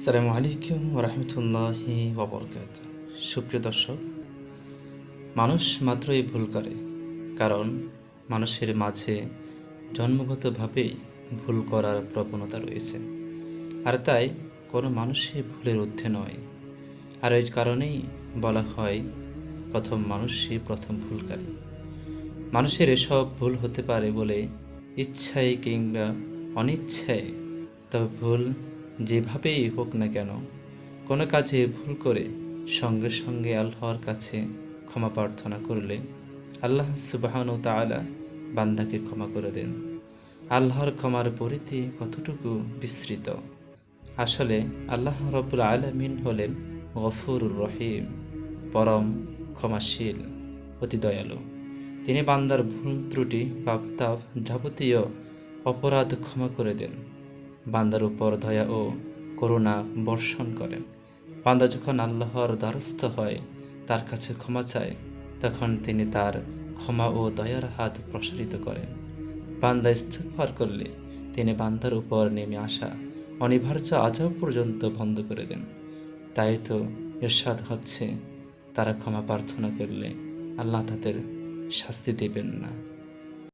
সালামু আলাইকুম রহমতুল্লাহি ওবরকাত সুপ্রিয় দর্শক, মানুষ মাত্রই ভুল করে, কারণ মানুষের মাঝে জন্মগতভাবেই ভুল করার প্রবণতা রয়েছে। আর তাই কোনো মানুষই ভুলের ঊর্ধ্বে নয়। আর এই কারণেই বলা হয়, প্রথম মানুষই প্রথম ভুলকারী। মানুষের এসব ভুল হতে পারে বলে ইচ্ছায় কিংবা অনিচ্ছায়, তবে ভুল যেভাবেই হোক না কেন, কোনো কাজে ভুল করে সঙ্গে সঙ্গে আল্লাহর কাছে ক্ষমা প্রার্থনা করলে আল্লাহ সুবাহানু তাআলা বান্দাকে ক্ষমা করে দেন। আল্লাহর ক্ষমার পরিধি কতটুকু বিস্তৃত? আসলে আল্লাহ রবুল আলমিন হলেন গফুরুর রহিম, পরম ক্ষমাশীল, অতি দয়ালু। তিনি বান্দার ভুল ত্রুটি, পাপতাপ যাবতীয় অপরাধ ক্ষমা করে দেন। বান্দার উপর দয়া ও করুণা বর্ষণ করেন। বান্দা যখন আল্লাহর দ্বারস্থ হয়, তার কাছে ক্ষমা চায়, তখন তিনি তার ক্ষমা ও দয়ার হাত প্রসারিত করেন। বান্দা ইস্তেফার করলে তিনি বান্দার উপর নেমে আসা অনিবার্য আজও পর্যন্ত বন্ধ করে দেন। তাই তো এরশাদ হচ্ছে, তারা ক্ষমা প্রার্থনা করলে আল্লাহ তাদের শাস্তি দেবেন না।